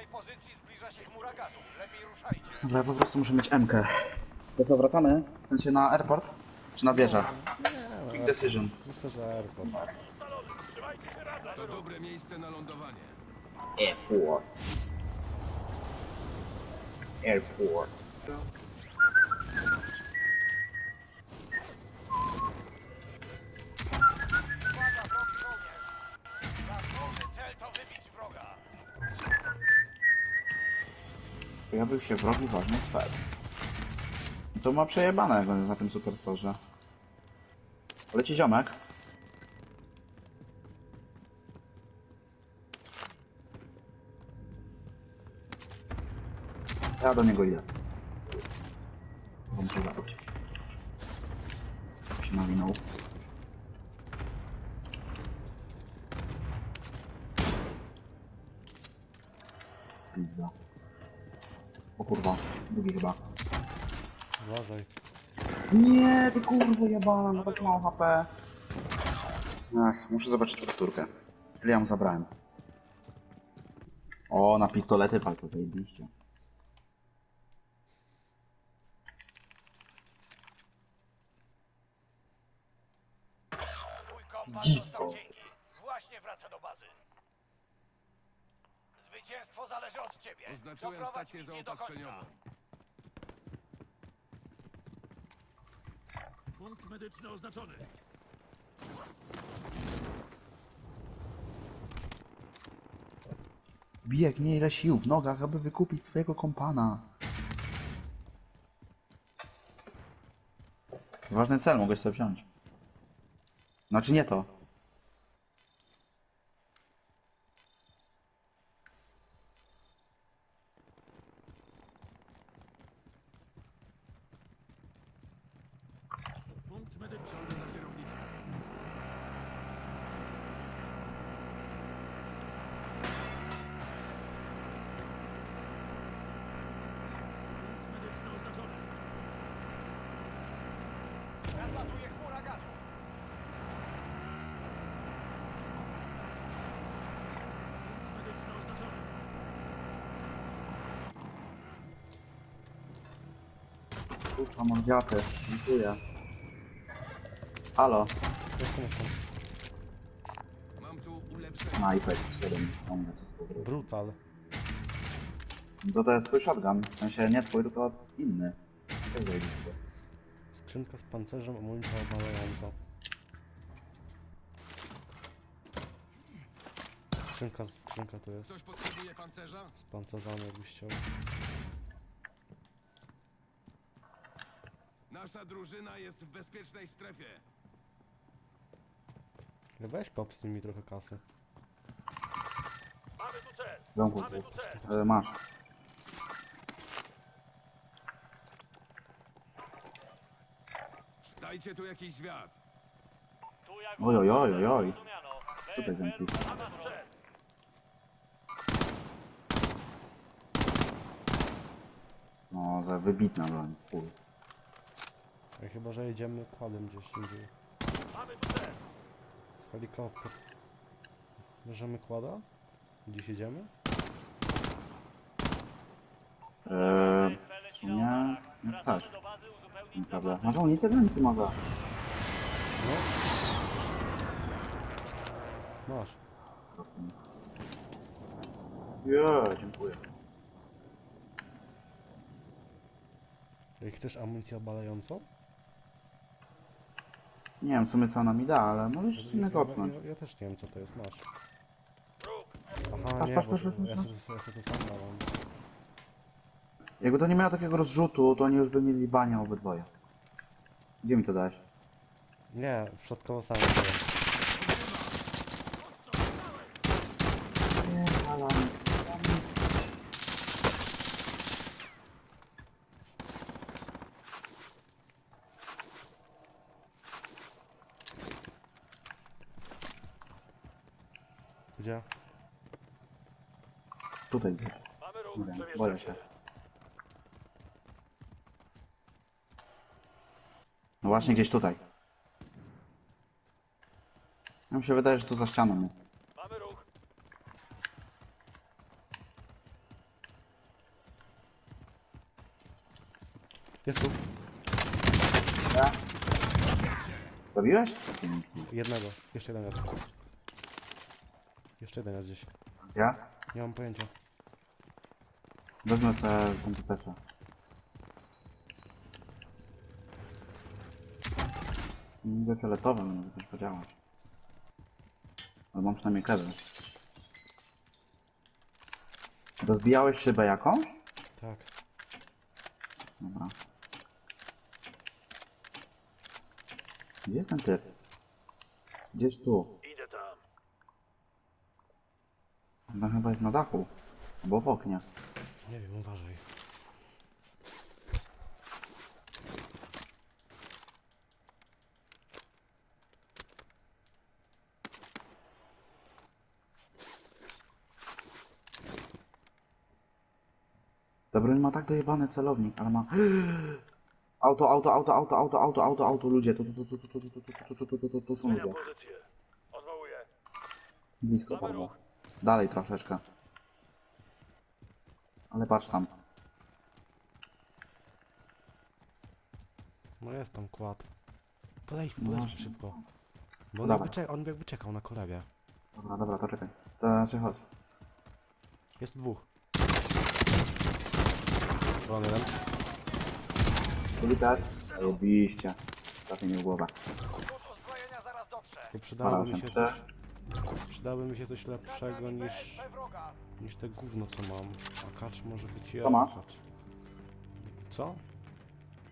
waszej pozycji zbliża się chmura gazu. Lepiej ruszajcie. Dobra, ja po prostu muszę mieć MK. To co, wracamy? W sensie na airport? Czy na wieżę? Nie, Quick decision. myślę, że airport. To dobre miejsce na lądowanie. Airport. Airport. Pojawił się wrogi ważny sfer. To ma przejebane na tym superstorze. Leci ziomek. Ja do niego idę. Muszę zabić. Się nawinął. Pizda. O kurwa, drugi chyba. Uważaj. Nie, ty kurwa jebana, no tak mało HP. Ach, muszę zobaczyć powtórkę. Ile ja mu zabrałem? O, na pistolety palkę, zajebiście. Twój Dziwko. dostał dzięki. Właśnie wraca do bazy. Zwycięstwo zależy od ciebie. Oznaczyłem Doprowadź stację misję do końca. zaopatrzeniową. Punkt medyczny oznaczony. Biegnie ile sił w nogach, aby wykupić swojego kompana. Ważny cel, mogę sobie wziąć. Znaczy nie to. Punkt medyczny. Siądę za kierownicą. Punkt medyczny oznaczony. Nadlatuje chmura gazu. Punkt medyczny oznaczony. Kurwa, mam wiatr. Dziękuję. Halo. Jestem, jestem. Mam tu ulepszenie. Z 7 ściąga co z powrotem. Brutal. To to jest twój shotgun. W sensie nie twój, tylko inny. Jak zajebiście. Skrzynka z pancerzem, amunicja obalająca. Skrzynka, skrzynka tu jest. Ktoś potrzebuje pancerza? Z pancerzami jakbyś chciał. Nasza drużyna jest w bezpiecznej strefie. Weź kop z nimi trochę kasy. Mamy tu cel. Mamy tu cel. e, masz. Dajcie tu jakiś świat. Oj, oj, oj, oj, oj. Tutaj tu cel. No, za wybitna broń. Chuj. Ja chyba, że jedziemy kładem gdzieś indziej. Helikopter. Bierzemy kłada? Gdzieś jedziemy? Eee, nie, nie chcesz. Masz amunicję? Wiem, ty mogę. No. Masz. Nie, dziękuję. Jak chcesz amunicję obalającą? Nie wiem w sumie co ona mi da, ale możesz Ja, ja, kopnąć. ja, ja też nie wiem co to jest, masz. Aha, Patrz, nie, patrz, bo patrz, to- patrz, ja patrz. sobie, ja sobie to sam dałem. Jakby to nie miało takiego rozrzutu, to oni już by mieli bania obydwoje. Gdzie mi to dałeś? Nie, w środkowo sam. Nie, ale... Gdzie? Tutaj Przemieszczamy boję się. Właśnie gdzieś tutaj. Ja mi się wydaje, że tu za ścianą jest. Mamy ruch. Jest tu. Zabiłeś? Jednego. Jeszcze jeden raz. Jeszcze jeden raz gdzieś. Ja? Nie mam pojęcia. Wezmę sobie komputerze. Niby fioletowy, może coś podziałać. Ale mam przynajmniej kiedy. Rozbijałeś szybę jakąś? Tak. Dobra. Gdzie jest ten typ? Gdzieś tu. Idę tam. On chyba jest na dachu. Albo w oknie. Nie wiem, uważaj. Dobry, ma tak dojebany celownik, ale ma... Auto, auto, auto, auto, auto, auto, auto, auto, ludzie, tu, tu, tu, tu, tu, tu, tu, tu, tu, tu, tu, tu, tu są ludzie. Blisko ruch. Dalej troszeczkę. Ale patrz tam. No jest tam kład. Podejdź, No podejdź właśnie. szybko. Bo on Dawaj. jakby, czek- on jakby czekał na kolegę. Dobra, dobra, to czekaj. To znaczy chodź. Jest dwóch.Ron jeden. Trafię mnie w głowę. Rzut uzbrojenia zaraz dotrze. To przydałoby mi się coś... Przydałoby mi się coś lepszego niż... BSP wroga. niż te gówno co mam. A kacz może być Co masz? jechać. Co?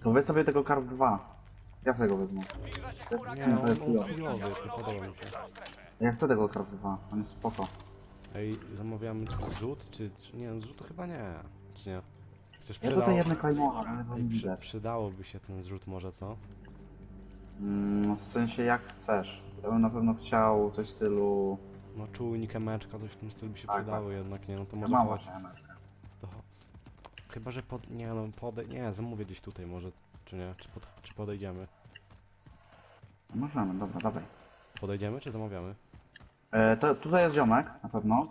To weź sobie tego Karp 2. Ja sobie go wezmę. Zbliża się Nie. Nie, to on, jest on chujowy. chujowy, nie podoba mi się. Ja chcę tego Karp 2. On jest spoko. Ej, zamawiamy zrzut, czy, czy... Nie, no zrzutu chyba nie. Czy nie? Przecież Ja przydało... tutaj ale Ej, przy, widać. przydałoby się ten zrzut może, co? Mm, w sensie jak chcesz. Ja bym na pewno chciał coś w stylu... No czujnik, emeczka, coś w tym stylu by się Tak, przydało jednak, nie? No to Ja może mam chodź. właśnie emeczkę. To... Chyba, że pod... Nie no, pode... Nie, zamówię gdzieś tutaj może, czy nie? Czy, pod... czy podejdziemy? Możemy, dobra, dawaj. Podejdziemy, czy zamawiamy? E, to, tutaj jest ziomek, na pewno.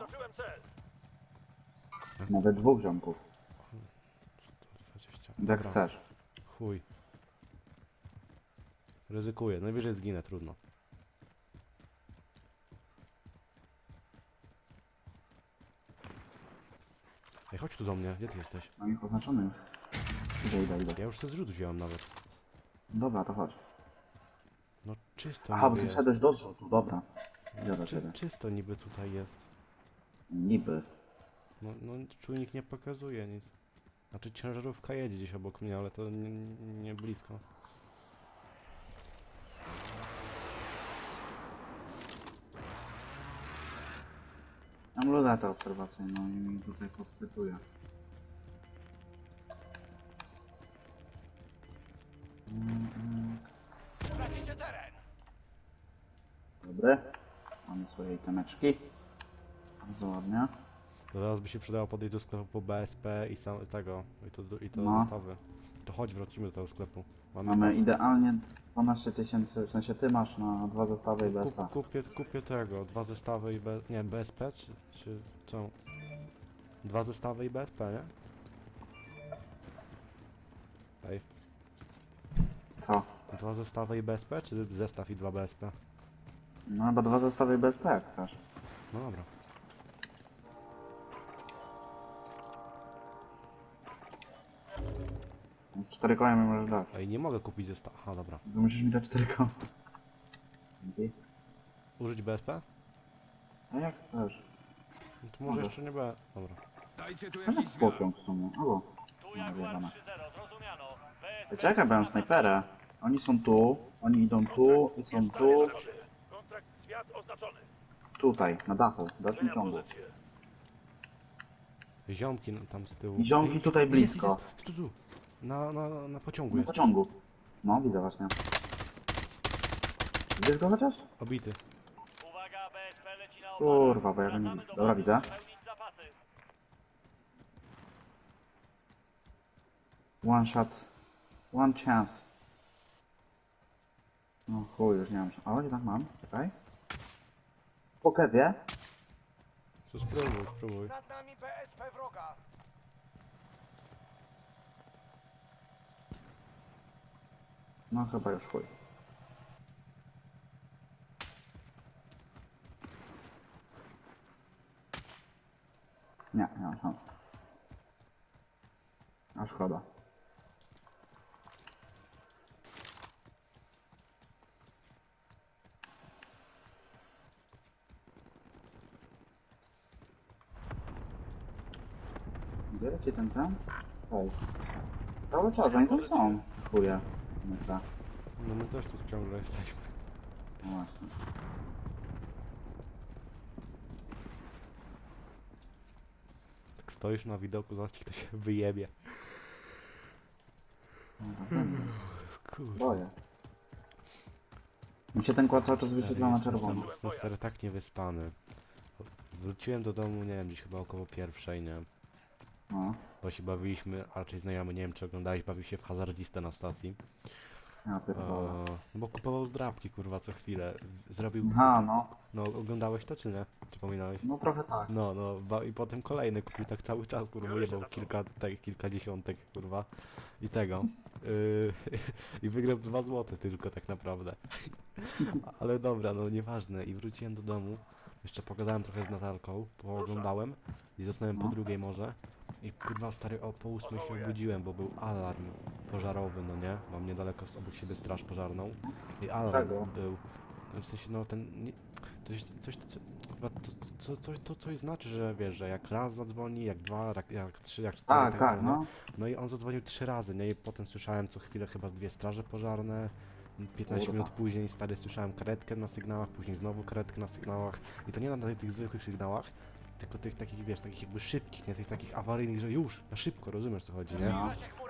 Nawet dwóch ziomków. 120. Jak Dobra, chcesz. chuj. Ryzykuję, najwyżej zginę, trudno. Ej, chodź tu do mnie, gdzie ty jesteś? Mam ich oznaczony już. Idę, idę, idę. Ja już ten zrzut wziąłem nawet. Dobra, to chodź. No czysto Aha, bo niby ty jest. wszedłeś do zrzutu, dobra. Biorę Czy, ciebie. czysto niby tutaj jest. Niby. No, no czujnik nie pokazuje nic. Znaczy ciężarówka jedzie gdzieś obok mnie, ale to nie, nie blisko. Mam lunetę obserwacyjną i mi tutaj podsypuje. Mm, Tracicie teren. Dobry. Mamy swoje itemeczki. Bardzo ładnie. To zaraz by się przydało podejść do sklepu po BSP i sam, tego, i to, i to No. zestawy. To chodź, wrócimy do tego sklepu. Mamy bazę. idealnie 12 tysięcy, w sensie ty masz na dwa zestawy i Kup, BSP. kupię, kupię tego, dwa zestawy i B, nie, BSP czy, czy co? Dwa zestawy i BSP, nie? Ej, Co? dwa zestawy i BSP, czy zestaw i dwa BSP? No chyba dwa zestawy i BSP jak chcesz. No dobra. Cztery koła mi możesz dać. Ej, nie mogę kupić zestaw. Aha, dobra. To musisz mi dać cztery koła. Dzięki. Użyć BSP? A jak chcesz? No to może Mogę. jeszcze nie B. Dobra. Dajcie tu jakiś jest pociąg w sumie. Albo. Tu No, Jaguar zjebane. 3-0. Zrozumiano. BSP. Ej, Czekaj, bo ja mam snajperę. Oni są tu, oni idą tu i są tu. Kontrakt zwiat oznaczony. Tutaj, na dachu, w dalszym ciągu. pozycję. Ziomki tam z tyłu. Ziomki Ej, tutaj jest, blisko. Jest, tu, tu. Na, na, na pociągu Na jest. pociągu. No, widzę właśnie. Widzisz go chociaż? Obity. Uwaga, BSP leci na Kurwa, bo ja go nie Wracamy widzę. do Dobra, bazy, widzę. pełnić zapasy. One shot. One chance. No chuj, już nie mam. O, jednak mam. Czekaj. Po kewie. Co spróbuj, spróbuj. Nad nami BSP wroga. No chyba już chuj. Nie, nie mam szans. A szkoda. Gdzie leci ten ten? Ej. Cały czas, oni tam są. Chuje. No my też tu ciągle jesteśmy. No właśnie. Tak stoisz na widoku, zobacz ci ktoś się wyjebie. Kurde. Boję. Mi się ten kład cały czas wyświetla na czerwono. Jestem stary tak niewyspany. Wróciłem do domu, nie wiem, gdzieś chyba około pierwszej, nie? No, Bo się bawiliśmy, a raczej znajomy, nie wiem czy oglądałeś, bawił się w hazardzistę na stacji. ja pierdolę. Eee, no bo kupował zdrabki, kurwa, co chwilę. Zrobił... Aha, no. No, oglądałeś to czy nie? Czy pominąłeś? No trochę tak. No, no, ba- i potem kolejny kupił tak cały czas, kurwa, jebał kilka, tak, kilkadziesiątek, kurwa, i tego. Yy, I wygrał 2 złote tylko tak naprawdę. Ale dobra, no nieważne. I wróciłem do domu, jeszcze pogadałem trochę z Natalką, pooglądałem i zasnąłem po No. drugiej może. I kurwa stary, o po ósmej się obudziłem, bo był alarm pożarowy, no nie? Mam niedaleko z- obok siebie straż pożarną. I alarm Czego? był. W sensie, no ten... Nie, to jest coś, co, kurwa, to, co, coś, to coś znaczy, że wiesz, że jak raz zadzwoni, jak dwa, jak, jak trzy, jak cztery, Tak, tak tak, dalej, no. no i on zadzwonił trzy razy, nie? I potem słyszałem co chwilę chyba dwie straże pożarne. 15 Kurwa. minut później stary słyszałem karetkę na sygnałach, później znowu karetkę na sygnałach. I to nie na tych, tych zwykłych sygnałach, tylko tych takich, wiesz, takich jakby szybkich, nie tych takich awaryjnych, że już, na szybko, rozumiesz co chodzi, nie? No.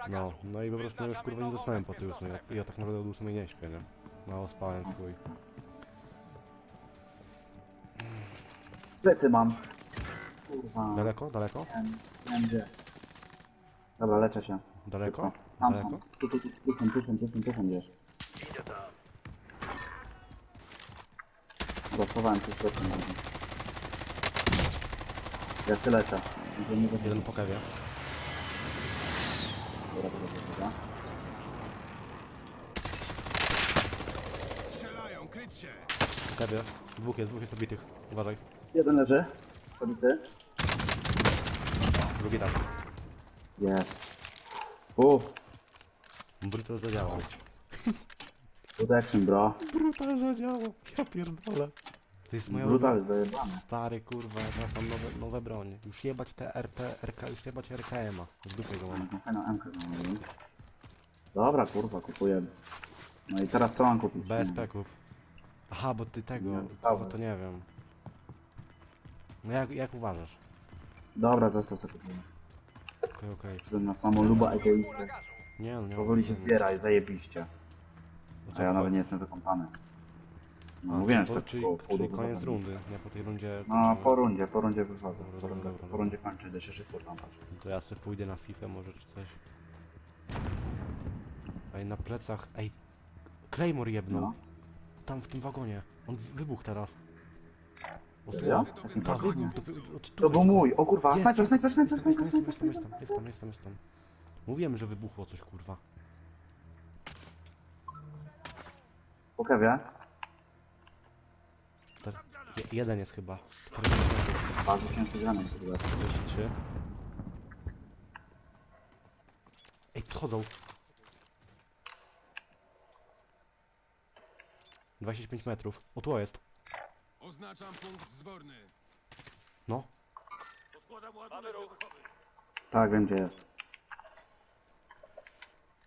No, no i po prostu już kurwa nie zasnąłem po tej ósmej. Ja, ja tak naprawdę od ósmej nie śpię, nie? Mało spałem w chuj. Plecy mam. Kurwa. Daleko? Daleko? Nie wiem, gdzie. Dobra, leczę się. Daleko? Szybko. Tam Daleko? są. Tu, tu, tu, tu są, tu są, tu są, tu są gdzieś. Dobra, schowałem się z plecy na dół. Ja. Żeby nie Jeden po kewie. Dobra, dobra, dobra. Strzelają, kryć się! Po kewie. Dwóch jest, dwóch jest obitych. Uważaj. Jeden leży. Pobity. Drugi tam. Jest. Uff, Brutal zadziałał. good action, bro. Brutal zadziałał. Ja pierdolę. To jest moja Brutal, zajebane. Stary kurwa, ja teraz mam nowe, nowe broń. Już jebać te RP, RK, już jebać RKM-a. W dupie go mam. Znalazłem. Dobra, kurwa, kupujemy. No i teraz co mam kupić? BSP kup. Aha, bo ty tego, Nie, kurwa, to nie wiem. No jak, jak uważasz? Dobra, zestaw sobie kupuję. Okej, okej. Przyszedłem na samą luba egoistę. Nie no, nie Powoli się zbieraj, zajebiście. A ja nawet nie jestem wykąpany. No mówiłem, że tak czyli, po czyli koniec zabawię. rundy, nie po tej rundzie. No, kończymy. po rundzie, po rundzie wychodzę. Dobra, Po dobra, rundzie, dobra, po rundzie kończę, idę się szybko kąpać. To ja sobie pójdę na FIFA może czy coś. Ej, na plecach, ej. Claymore jebnął. No. Tam w tym wagonie. On w- wybuchł teraz. O, Serio? Wszyscy do Takim Tak, wybuchł. To, od- tu To był jest. mój, o kurwa, Jest, snajper, jest, snajper, snajper, Jestem, snajper, jestem, snajper. Mówiłem, że wybuchło coś, kurwa. Po kewie? Te, je, jeden jest chyba. Bardzo ciężki granat, kurwa. 43. Ej, podchodzą. 25 metrów. O, tu jest. Oznaczam punkt zborny. No. Tak, gdzie jest.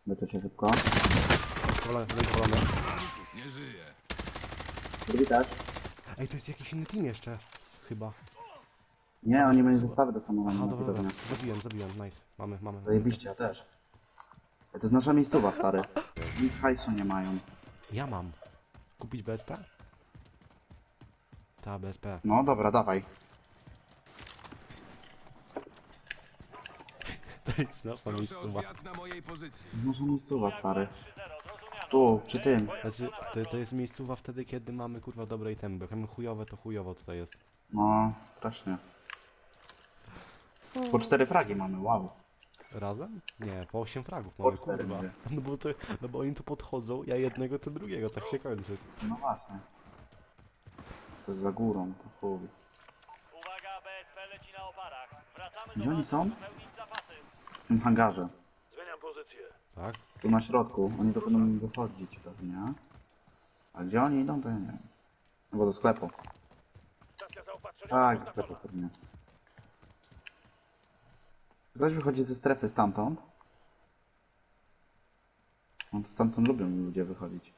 Leczę się szybko. Powalony, powalony. Nie żyje. Drugi też. Ej, to jest jakiś inny team jeszcze. Chyba. Nie, oni mieli zestawy do samolotu. Aha, na dobra, dobra. Zabiłem, zabiłem, nice. Mamy, mamy. Zajebiście, ja też. To jest nasza miejscowa, stary. Nikt hajsu nie mają. Ja mam. Kupić BSP? Ta, BSP. No dobra, dawaj. To jest nasza Proszę o miejscowa. zwiat na mojej pozycji. Nasza miejscowa, stary. 3-0, zrozumiano. Tu, przy tym. Znaczy, to, to jest miejscowa wtedy, kiedy mamy kurwa dobre itemy, bo jak mamy chujowe, to chujowo tutaj jest. No, strasznie. Po cztery fragi mamy, wow. Razem? Nie, po 8 fragów mamy, cztery kurwa. No bo, to, no bo oni tu podchodzą, ja jednego, ty drugiego, tak się kończy. No właśnie. To jest za górą, to chuj. Uwaga, BSP leci na oparach. Wracamy Gdzie do oni są? zapasy. W tym hangarze. Tak? Tu na środku. Oni to będą wychodzić pewnie. A gdzie oni idą, to ja nie wiem. No bo do sklepu. Tak, do sklepu pewnie. Ktoś wychodzi ze strefy stamtąd. No to stamtąd lubią ludzie wychodzić.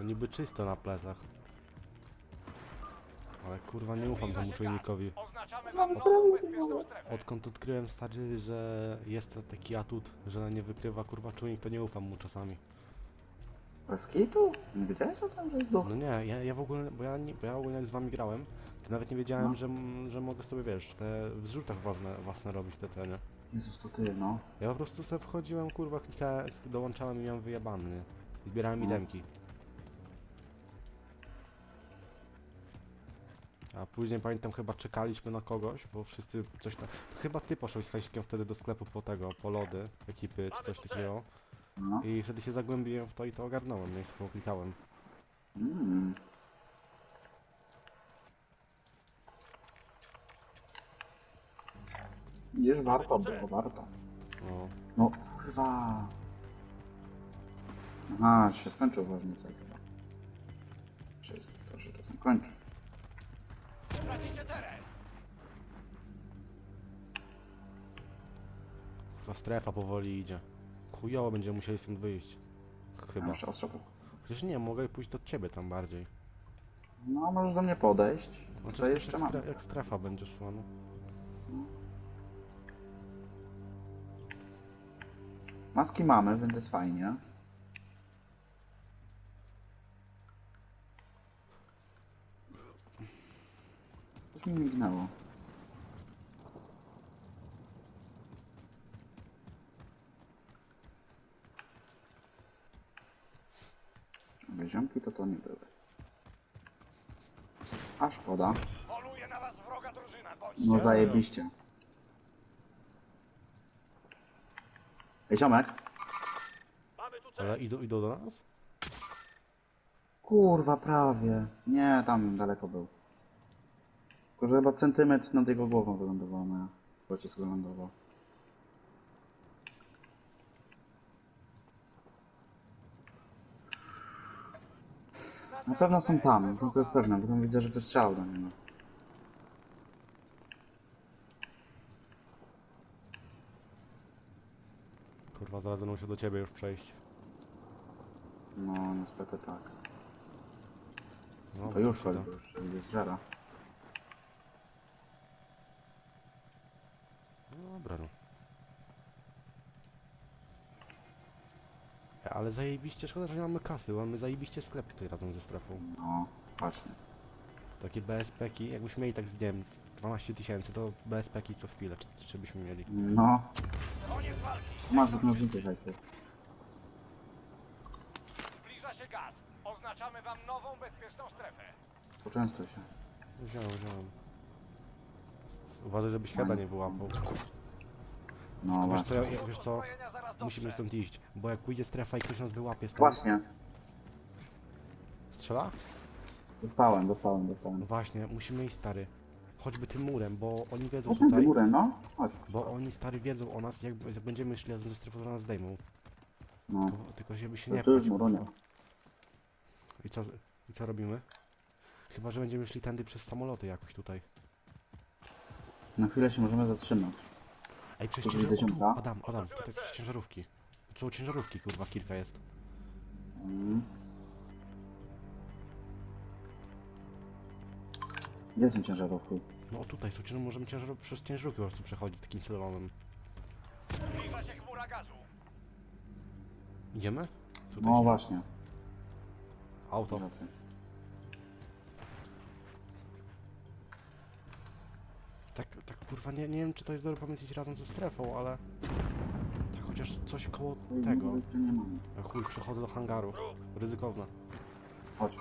No niby czysto na plecach. Ale kurwa nie ufam temu czujnikowi. Oznaczamy wam nową bezpieczną strefę. Odkąd odkryłem stary, że jest to taki atut, że nie wykrywa kurwa czujnik, to nie ufam mu czasami. Bez kitu? Nie wiedziałeś o tym, że jest duch? No nie, ja, ja w ogóle, bo ja, nie, bo ja ogólnie jak z wami grałem, to nawet nie wiedziałem, No. że, m- że mogę sobie, wiesz, te w zrzutach własne, własne robić te te, nie? Jezus, to ty, no. Ja po prostu sobie wchodziłem, kurwa, klikałem, dołączałem i miałem wyjebany, nie? I zbierałem No. itemki. A później pamiętam chyba czekaliśmy na kogoś, bo wszyscy coś tam... Chyba ty poszłeś z Hajsikiem wtedy do sklepu po tego, po lody, ekipy czy coś takiego. no. I wtedy się zagłębiłem w to i to ogarnąłem, nie? I klikałem. Mm. Widzisz, warto było, warto. No. No, kurwa. Aha, się skończył ważny cel. Się- To się czasem kończy. Tracicie teren. Kurwa strefa powoli idzie. Chujowo będziemy musieli stąd wyjść. Chyba. ostrzegł. Przecież nie, mogę pójść do ciebie tam bardziej. No, możesz do mnie podejść. Znaczy, To jeszcze jak, mam. stre- jak strefa będzie szła, no. Maski mamy, więc jest fajnie. Mi mignęło. Ale Ziomki to to nie były. A szkoda. Poluje na was wroga drużyna. Bądźcie. No zajebiście. Ej, ziomek. Ale idą, idą do nas? Kurwa, prawie. Nie, tam daleko był. Tylko, że chyba centymetr nad jego głową wylądowała moja. Pocisk wylądował. Na pewno są tam, tylko jest pewne, bo tam widzę, że to strzał do niego. Kurwa, zaraz będą się do ciebie już przejść. No, niestety tak. No, To już to- bo już jest żara. Dobra, no. E, Ale zajebiście, szkoda, że nie mamy kasy, bo mamy zajebiście sklep tutaj razem ze strefą. No, właśnie. Takie BSP-ki, jakbyśmy mieli tak z Niemc 12 tysięcy, to BSP-ki co chwilę, czy, czy byśmy mieli. No, Koniec walki. masz wyglądnięcie hajsu. Zbliża się gaz. Oznaczamy wam nową bezpieczną strefę. Poczęstuj się. Wziąłem, wziąłem. Uważaj, żebyś heada nie wyłapał. No Wiesz co, właśnie. ja, wiesz co, musimy stąd iść, bo jak pójdzie strefa i ktoś nas wyłapie stąd... Właśnie. Strzela? Dostałem, dostałem, No dostałem. właśnie, musimy iść stary. Choćby tym murem, bo oni wiedzą Chodźmy do tutaj, górę, no. Chodź. bo oni stary wiedzą o nas, jak, jak będziemy szli razem ze strefą, to nas zdejmą. No. Tylko, tylko żeby się To nie tu już pchać, kurwa. I co, I co robimy? Chyba, że będziemy szli tędy przez samoloty jakoś tutaj. Na chwilę się możemy zatrzymać. Ej, przez Tu widzę ciężarówki. ziomka. Adam, Adam, tutaj przez ciężarówki. Zaczęło ciężarówki, kurwa, kilka jest. Mm. Gdzie są ciężarówki? No tutaj są ciężarówki, możemy ciężar przez ciężarówki po prostu przechodzić takim celowym. Zbliża się chmura gazu. Idziemy? Tutaj No się- właśnie. Auto. Tak, tak kurwa, nie, nie wiem czy to jest dobry pomysł iść razem ze strefą, ale... chociaż coś koło tego. To nie mamy. A chuj, przechodzę do hangaru. Ryzykowne. Chodź.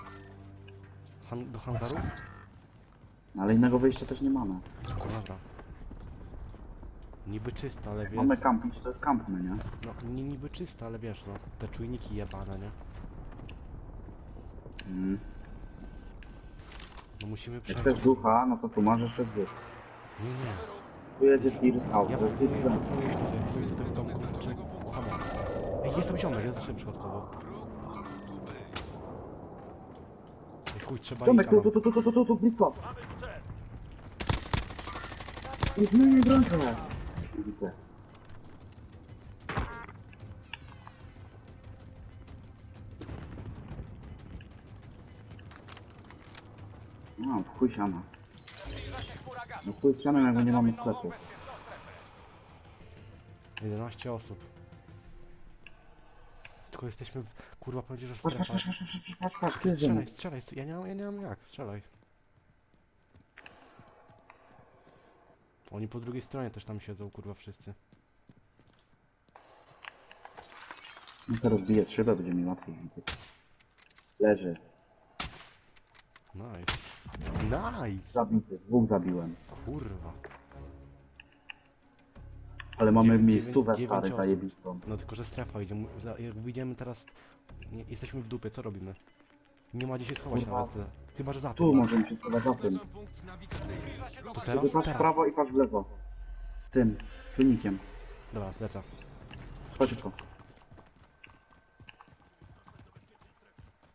Han do hangaru? No, Ale innego wyjścia też nie mamy. No dobra. Niby czysto, ale wiesz... Mamy kampić, to jest kampmy, nie? No, nie niby czysto, ale wiesz, no. Te czujniki jebane, nie? Mm. No musimy Jak przejść. chcesz ducha, no to tu masz jeszcze dwóch. Nie, nie. Tu jedzie Spear Scout, Ja jeden. proponuję iść tutaj, tu jest ten dom, czy... Samo. Ej, jest tam ziomek, jest jeszcze przypadkowo. Ej, chuj, trzeba Tomek, iść, tu, tu, tu, tu, tu, tu, tu, blisko! Zmieniaj brońkę! Widzę. No, chuj siana. No chuj z sianem, jak nie mamy sklepu. 11 osób. Tylko jesteśmy w... Kurwa, powiedziesz, że Patrz, patrz, strefa. patrz, patrz, patrz, patrz, patrz, tu jest Strzelaj, strzelaj, ja nie mam, ja nie mam jak, strzelaj. Oni po drugiej stronie też tam siedzą, kurwa, wszyscy. No to rozbiję szybę, będzie mi łatwiej widzieć. Leży. Nice. Nice! Zabity, dwóch zabiłem. Kurwa. Ale mamy Dziewięć- miejscówę dziewięć stary, osób. zajebistą. No tylko, że strefa idzie. mu- za- Jak wyjdziemy teraz... Nie, jesteśmy w dupie, co robimy? Nie ma gdzie się schować Kurwa. nawet. e, Chyba, że za Tu tym. możemy się schować za tym. Oznaczam punkt nawigacyjny. To teraz? Patrz w Teraz. prawo i patrz w lewo. Tym, czujnikiem. Dobra, lecę. Chodź szybko.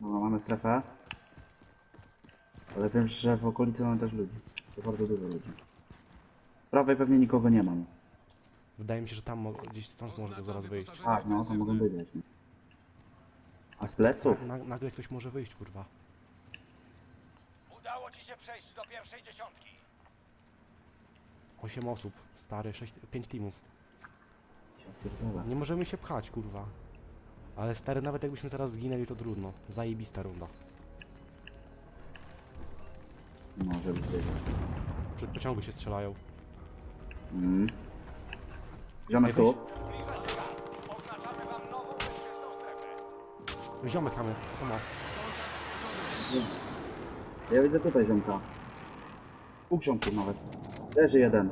No, mamy strefę. Ale wiem, że w okolicy mamy też ludzi. To bardzo dużo ludzi. Z prawej pewnie nikogo nie mam. Wydaje mi się, że tam mo- gdzieś stąd może zaraz wyjść. Tak, no, to mogą wyjść. nie? A z pleców? Na, nagle ktoś może wyjść, kurwa. Udało ci się przejść do pierwszej dziesiątki. 8 osób. Stary, 6, 5 teamów. Ja pierdolę. Nie możemy się pchać, kurwa. Ale stary, nawet jakbyśmy teraz zginęli, to trudno. Zajebista runda. Może być. Przy pociągu się strzelają. Mm. Ziomek tu. Ziomek tam jest, to ma. Ja widzę tutaj ziomka. Pół ziomków nawet. Leży jeden.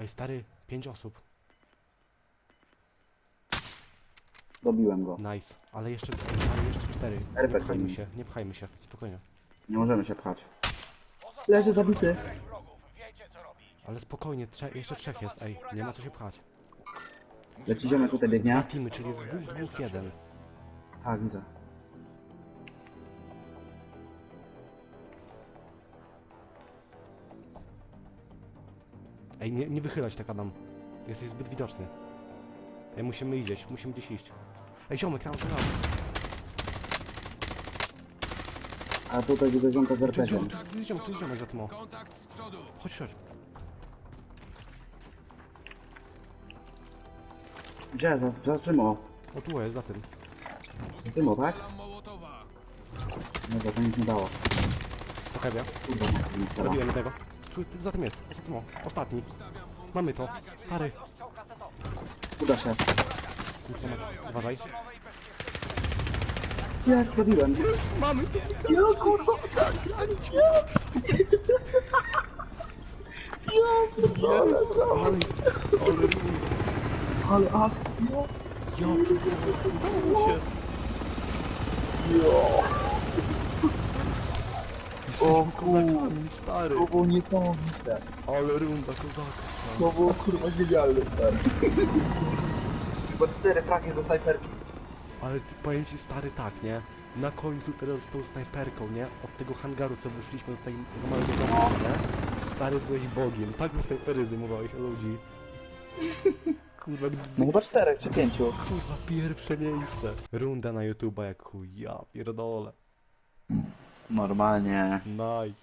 Ej, stary, 5 osób. Dobiłem go. Nice. Ale jeszcze, ale jeszcze 4. Nie RPG pchajmy się, nie pchajmy się. Spokojnie. Nie możemy się pchać. Leży zabity. Ale spokojnie, trze jeszcze trzech jest, ej. Nie ma co się pchać. Leci ziomek tutaj biegnie. Dwa teamy, czyli jest dwóch, dwóch, jeden. Tak, widzę. Ej, nie, nie wychylać tak, Adam. Jesteś zbyt widoczny. Ej, musimy iść, musimy gdzieś iść. Ej, ziomek, tam, tam. A tutaj widzę ziomka z Tu jest RPG. ziomek, tu jest ziomek, tu jest ziomek za tym o. Kontakt z przodu. Chodź, chodź. Gdzie? Za, za czym o? O, tu jest, za tym. Za tym o, tak? Mołotowa. No to nic nie dało. Kurwa, nie strzela. Zabiłem. Tu, tu, za tym jest, za tym o. Ostatni. Mamy to. Stary. Uda się. Kurwa, Uważaj. Nowej bezpiecznej Jak zrobiłem? Ale, Ale akcja! ja pierdolę. O Kozakami, stary. To było niesamowite. Ale runda kozaka. To było kurwa genialne, stary. Chyba cztery fragi ze snajperki. Ale ty, powiem ci stary tak, nie? Na końcu teraz z tą snajperką, nie? Od tego hangaru, co wyszliśmy do tej- tego małego domu, nie? Stary, byłeś bogiem. Tak ze snajpery zdejmowałeś ludzi. Kurwa, No gdy, chyba czterech czy pięciu. kurwa, pierwsze miejsce. Runda na YouTube'a jak chuj, ja pierdolę. Normalnie. Nice.